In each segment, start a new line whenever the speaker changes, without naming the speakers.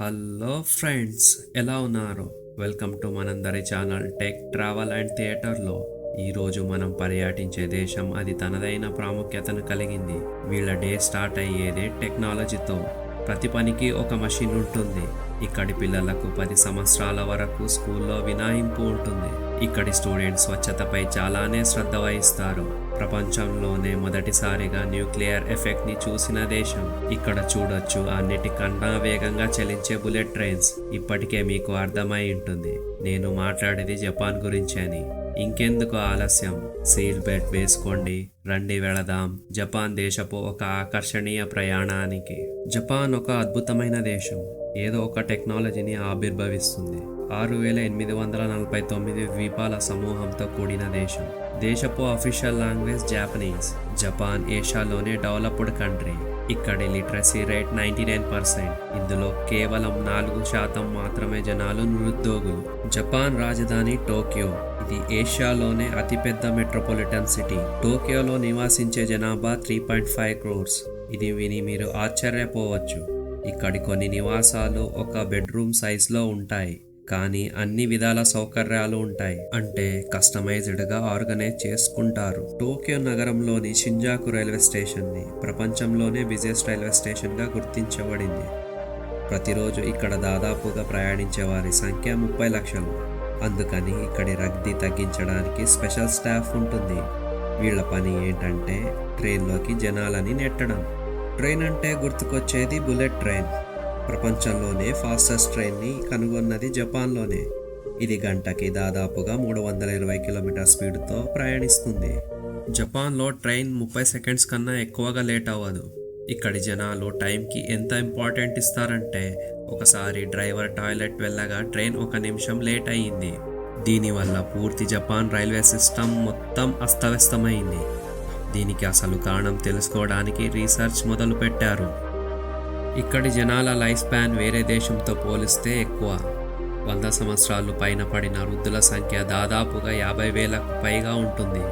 Hello friends ఎలా ఉన్నారు? Welcome to మనందరి ఛానల్ టెక్ ట్రావెల్ అండ్ థియేటర్లో. ఈరోజు మనం పర్యటించే దేశం అది తనదైన ప్రాముఖ్యతను కలిగింది. వీళ్ళ డే స్టార్ట్ అయ్యేదే టెక్నాలజీతో. ప్రతి పనికి ఒక మషిన్ ఉంటుంది. ఇక్కడి పిల్లలకు పది సంవత్సరాల వరకు స్కూల్లో వినాయింపు ఉంటుంది. ఇక్కడి స్టూడెంట్స్ స్వచ్ఛతపై చాలానే శ్రద్ధ వహిస్తారు. ప్రపంచంలోనే మొదటిసారిగా న్యూక్లియర్ ఎఫెక్ట్ని చూసిన దేశం. ఇక్కడ చూడొచ్చు అన్నిటికన్నా వేగంగా చలించే బుల్లెట్ ట్రైన్స్. ఇప్పటికే మీకు అర్థమై ఉంటుంది. నేను మాట్లాడేది జపాన్ గురించి అని. ఇంకెందుకు ఆలస్యం? సీల్ బెల్ట్ వేసుకోండి. రండి వెళదాం. జపాన్ దేశపు ఒక ఆకర్షణీయ ప్రయాణానికి. జపాన్ ఒక అద్భుతమైన దేశం. ఏదో ఒక టెక్నాలజీని ఆవిర్భవిస్తుంది. ఆరు వేల ఎనిమిది వందల నలభై తొమ్మిది ద్వీపాల సమూహంతో కూడిన దేశం. దేశపు అఫీషియల్ లాంగ్వేజ్ జాపనీస్ జపాన్ ఏషియాలోనే డెవలప్డ్ కంట్రీ ఇక్కడి literacy rate ninety nine percent ఇందులో కేవలం నాలుగు శాతం మాత్రమే జనాలు నిరుద్యోగులు. జపాన్ రాజధాని టోక్యో ఇది ఏషియాలోనే అతిపెద్ద మెట్రోపాలిటన్ సిటీ టోక్యోలో నివాసించే జనాభా త్రీ పాయింట్ ఫైవ్ క్రోర్స్ ఇది విని మీరు ఆశ్చర్యపోవచ్చు. ఇక్కడి కొన్ని నివాసాలు ఒక బెడ్రూమ్ సైజులో ఉంటాయి. కానీ అన్ని విధాల సౌకర్యాలు ఉంటాయి. అంటే కస్టమైజ్డ్గా ఆర్గనైజ్ చేసుకుంటారు. టోక్యో నగరంలోని షింజాకు రైల్వే స్టేషన్ని ప్రపంచంలోనే బిజెస్ట్ రైల్వే స్టేషన్గా గుర్తించబడింది. ప్రతిరోజు ఇక్కడ దాదాపుగా ప్రయాణించే వారి సంఖ్య ముప్పై లక్షలు. అందుకని ఇక్కడి రద్దీ తగ్గించడానికి స్పెషల్ స్టాఫ్ ఉంటుంది. వీళ్ళ పని ఏంటంటే ట్రైన్లోకి జనాలని నెట్టడం. ట్రైన్ అంటే గుర్తుకొచ్చేది బుల్లెట్ ట్రైన్. ప్రపంచంలోనే ఫాస్టెస్ట్ ట్రైన్ని కనుగొన్నది జపాన్లోనే. ఇది గంటకి దాదాపుగా మూడు వందల ఇరవై కిలోమీటర్ స్పీడ్తో ప్రయాణిస్తుంది. జపాన్లో ట్రైన్ ముప్పై సెకండ్స్ కన్నా ఎక్కువగా లేట్ అవ్వదు. ఇక్కడి జనాలు టైంకి ఎంత ఇంపార్టెంట్ ఇస్తారంటే ఒకసారి డ్రైవర్ టాయిలెట్ వెళ్ళగా ట్రైన్ ఒక నిమిషం లేట్ అయ్యింది. దీనివల్ల పూర్తి జపాన్ రైల్వే సిస్టమ్ మొత్తం అస్తవ్యస్తమైంది. దీనికి అసలు కారణం తెలుసుకోవడానికి రీసెర్చ్ మొదలుపెట్టారు. ఇక్కడి జనాల లైఫ్ స్పాన్ వేరే దేశంతో పోలిస్తే ఎక్కువ. వంద సంవత్సరాలు పైన పడిన వృద్ధుల సంఖ్య దాదాపుగా యాభై వేలకు పైగా ఉంటుంది.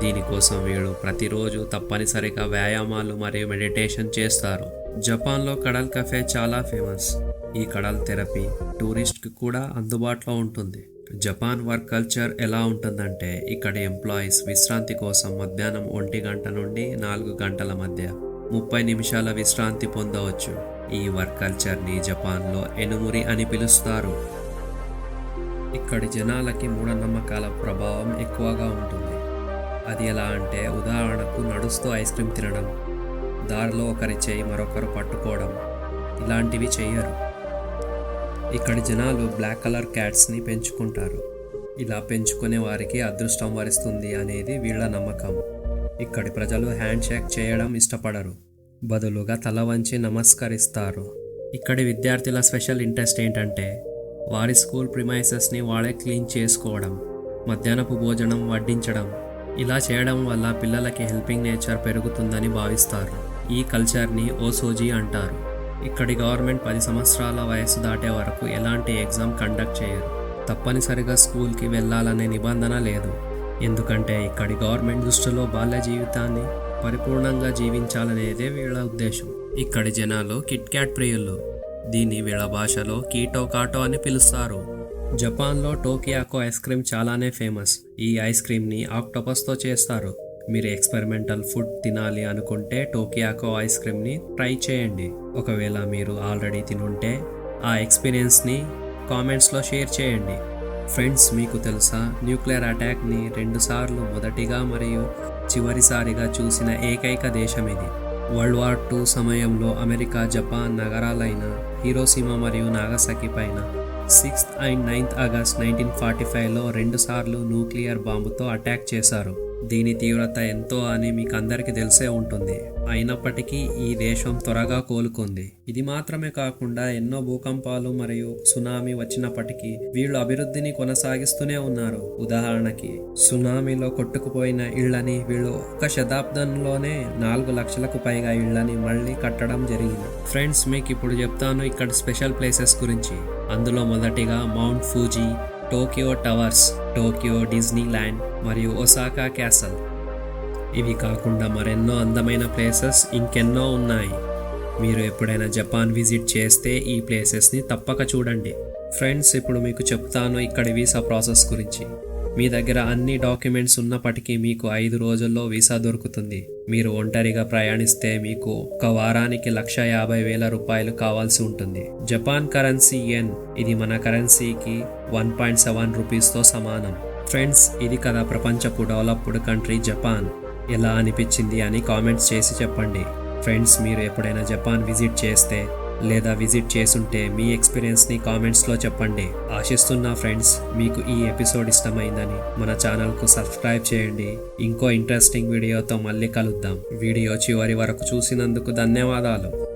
దీనికోసం వీళ్ళు ప్రతిరోజు తప్పనిసరిగా వ్యాయామాలు మరియు మెడిటేషన్ చేస్తారు. జపాన్లో కడల్ కఫే చాలా ఫేమస్. ఈ కడల్ థెరపీ టూరిస్ట్కి కూడా అందుబాటులో ఉంటుంది. జపాన్ వర్క్ కల్చర్ ఎలా ఉంటుందంటే ఇక్కడ ఎంప్లాయీస్ విశ్రాంతి కోసం మధ్యాహ్నం ఒంటి గంట నుండి నాలుగు గంటల మధ్య ముప్పై నిమిషాల విశ్రాంతి పొందవచ్చు. ఈ వర్క్ కల్చర్ని జపాన్లో ఎనుమురి అని పిలుస్తారు. ఇక్కడి జనాలకి మూఢనమ్మకాల ప్రభావం ఎక్కువగా ఉంటుంది. అది ఎలా అంటే ఉదాహరణకు నడుస్తూ ఐస్ క్రీమ్ తినడం దారిలో ఒకరి చేయి మరొకరు పట్టుకోవడం ఇలాంటివి చేయరు. ఇక్కడి జనాలు బ్లాక్ కలర్ క్యాట్స్ని పెంచుకుంటారు. ఇలా పెంచుకునే వారికి అదృష్టం వరిస్తుంది అనేది వీళ్ళ నమ్మకం. ఇక్కడి ప్రజలు హ్యాండ్ షేక్ చేయడం ఇష్టపడరు. బదులుగా తల వంచి నమస్కరిస్తారు. ఇక్కడి విద్యార్థుల స్పెషల్ ఇంట్రెస్ట్ ఏంటంటే వారి స్కూల్ ప్రిమైసెస్ని వాడే క్లీన్ చేసుకోవడం మధ్యాహ్నపు భోజనం వడ్డించడం. ఇలా చేయడం వల్ల పిల్లలకి హెల్పింగ్ నేచర్ పెరుగుతుందని భావిస్తారు. ఈ కల్చర్ని ఓసోజీ అంటారు. ఇక్కడి గవర్నమెంట్ పది సంవత్సరాల వయసు దాటే వరకు ఎలాంటి ఎగ్జామ్ కండక్ట్ చేయరు. తప్పనిసరిగా స్కూల్కి వెళ్ళాలనే నిబంధన లేదు. ఎందుకంటే ఇక్కడి గవర్నమెంట్ దృష్టిలో బాల్య జీవితాన్ని పరిపూర్ణంగా జీవించాలనేదే వీళ్ళ ఉద్దేశం. ఇక్కడి జనాలు కిట్ క్యాట్ ప్రియులు. దీన్ని వీళ్ళ భాషలో కీటో కాటో అని పిలుస్తారు. జపాన్లో టోకియాకో ఐస్ క్రీమ్ చాలానే ఫేమస్. ఈ ఐస్ క్రీమ్ని ఆక్టోపస్తో చేస్తారు. మీరు ఎక్స్పెరిమెంటల్ ఫుడ్ తినాలి అనుకుంటే టోకియాకో ఐస్ క్రీమ్ని ట్రై చేయండి. ఒకవేళ మీరు ఆల్రెడీ తినుంటే ఆ ఎక్స్పీరియన్స్ని కామెంట్స్లో షేర్ చేయండి. ఫ్రెండ్స్ మీకు తెలుసా? న్యూక్లియర్ అటాక్ని రెండుసార్లు మొదటిగా మరియు చివరిసారిగా చూసిన ఏకైక దేశం ఇది. వరల్డ్ వార్ టూ సమయంలో అమెరికా జపాన్ నగరాలైన హీరోసీమా మరియు నాగసాకి పైన sixth and ninth August nineteen forty ఫైవ్లో రెండుసార్లు న్యూక్లియర్ బాంబుతో అటాక్ చేశారు. దీని తీవ్రత ఎంతో అని మీకు అందరికీ తెలిసే ఉంటుంది. అయినప్పటికీ ఈ దేశం త్వరగా కోలుకుంది. ఇది మాత్రమే కాకుండా ఎన్నో భూకంపాలు మరియు సునామీ వచ్చినప్పటికీ వీళ్ళు అభివృద్ధిని కొనసాగిస్తూనే ఉన్నారు. ఉదాహరణకి సునామీలో కొట్టుకుపోయిన ఇళ్ళని వీళ్ళు ఒక శతాబ్దంలోనే నాలుగు లక్షలకు పైగా ఇళ్ళని మళ్ళీ కట్టడం జరిగింది. ఫ్రెండ్స్ మీకు ఇప్పుడు చెప్తాను ఇక్కడ స్పెషల్ ప్లేసెస్ గురించి. అందులో మొదటిగా Mount Fuji Tokyo towers Tokyo Disneyland మరియు ఒసాకా క్యాసల్. ఇవి కాకుండా మరెన్నో అందమైన ప్లేసెస్ ఇంకెన్నో ఉన్నాయి. మీరు ఎప్పుడైనా జపాన్ విజిట్ చేస్తే ఈ ప్లేసెస్ని తప్పక చూడండి. ఫ్రెండ్స్ ఇప్పుడు మీకు చెప్తాను ఇక్కడ వీసా ప్రాసెస్ గురించి. మీ దగ్గర అన్ని డాక్యుమెంట్స్ ఉన్నప్పటికీ మీకు ఐదు రోజుల్లో వీసా దొరుకుతుంది. మీరు ఒంటరిగా ప్రయాణిస్తే మీకు ఒక వారానికి లక్ష యాభై వేల రూపాయలు కావాల్సి ఉంటుంది. జపాన్ కరెన్సీ ఎన్ ఇది మన కరెన్సీకి వన్ పాయింట్ సెవెన్ రూపీస్తో సమానం. ఫ్రెండ్స్ ఇది కదా ప్రపంచపు డెవలప్డ్ కంట్రీ జపాన్. ఎలా అనిపించింది అని కామెంట్స్ చేసి చెప్పండి. ఫ్రెండ్స్ మీరు ఎప్పుడైనా జపాన్ విజిట్ చేస్తే లేదా విజిట్ చేసుంటే మీ ఎక్స్పీరియన్స్ని కామెంట్స్లో చెప్పండి. ఆశిస్తున్నా ఫ్రెండ్స్ మీకు ఈ ఎపిసోడ్ ఇష్టమైందని మన ఛానల్కు సబ్స్క్రైబ్ చేయండి. ఇంకో ఇంట్రెస్టింగ్ వీడియోతో మళ్ళీ కలుద్దాం. వీడియో చివరి వరకు చూసినందుకు ధన్యవాదాలు.